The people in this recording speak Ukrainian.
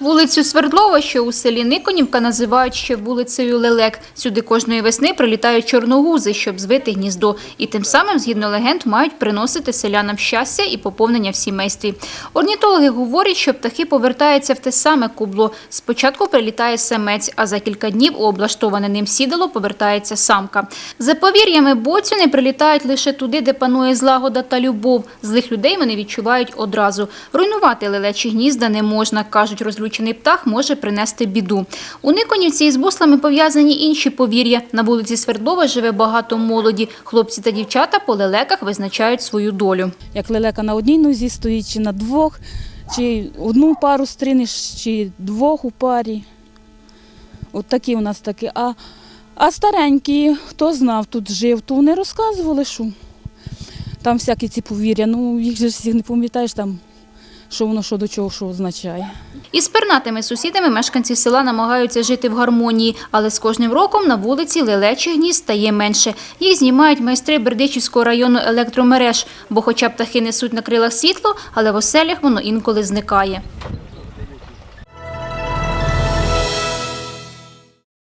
Вулицю Свердлова, що у селі Никонівка, називають ще вулицею Лелек. Сюди кожної весни прилітають чорногузи, щоб звити гніздо. І тим самим, згідно легенд, мають приносити селянам щастя і поповнення в сімействі. Орнітологи говорять, що птахи повертаються в те саме кубло. Спочатку прилітає самець, а за кілька днів у облаштоване ним сідало повертається самка. За повір'ями боцюни прилітають лише туди, де панує злагода та любов. Злих людей вони відчувають одразу. Руйнувати лелечі гнізда не можна, кажуть, розлючений птах може принести біду. У Никонівці із буслами пов'язані інші повір'я. На вулиці Свердлова живе багато молоді. Хлопці та дівчата по лелеках визначають свою долю. як лелека на одній нозі стоїть, чи на двох, чи одну пару стринеш, чи двох у парі. От такі у нас такі. А, а старенькі, хто знав, тут жив, то вони розказували, що там всякі ці повір'я. Ну, їх же всіх не пам'ятаєш там, що воно що до чого що означає. Із пернатими сусідами мешканці села намагаються жити в гармонії, але з кожним роком на вулиці лелечих гнізд стає менше. Їх знімають майстри Бердичівського району електромереж, бо хоча птахи несуть на крилах світло, але в оселях воно інколи зникає.